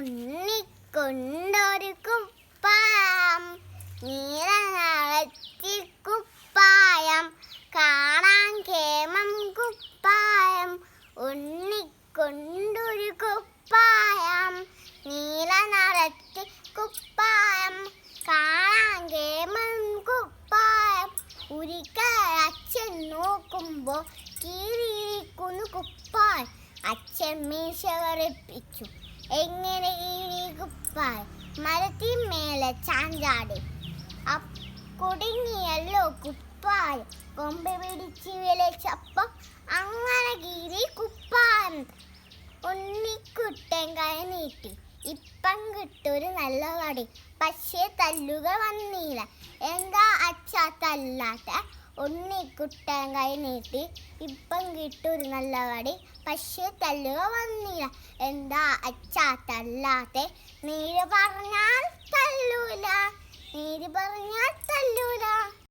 ഉണ്ണിക്കൊണ്ടൊരു കുപ്പായം നീല നടത്തി കുപ്പായം കാണാൻ കേമം കുപ്പായം. ഉണ്ണിക്കൊണ്ടൊരു കുപ്പായം നീല നടത്തി കുപ്പായം. കാണാൻ കേമം കുപ്പായം. ഒരിക്കൽ അച്ഛൻ നോക്കുമ്പോൾ കീറിയിരിക്കുന്നു കുപ്പായം. അച്ഛൻ മീശ കറിപ്പിച്ചു. എങ്ങനെ ഈ കുപ്പായം മരത്തിന്മേലെ ചാഞ്ചാടി. കുടുങ്ങിയല്ലോ കുപ്പായം കൊമ്പ് പിടിച്ച് വിളിച്ചപ്പം അങ്ങനെ കീറി കുപ്പായം ഉണ്ണിക്കുട്ടൻ കൈ നീട്ടി. ഇപ്പം കിട്ടൊരു നല്ല കടി പക്ഷേ തല്ലുക വന്നില്ല. എന്താ അച്ഛാ തല്ലാത്ത? ഉണ്ണിക്കുട്ടൻ കൈ നീട്ടി. ഇപ്പം കിട്ടൊരു നല്ല കടി പക്ഷേ തല്ലുക വന്നില്ല. എന്താ അച്ഛാ തല്ലാത്തെ? നീര് പറഞ്ഞാൽ തല്ലൂല. നീര് പറഞ്ഞാൽ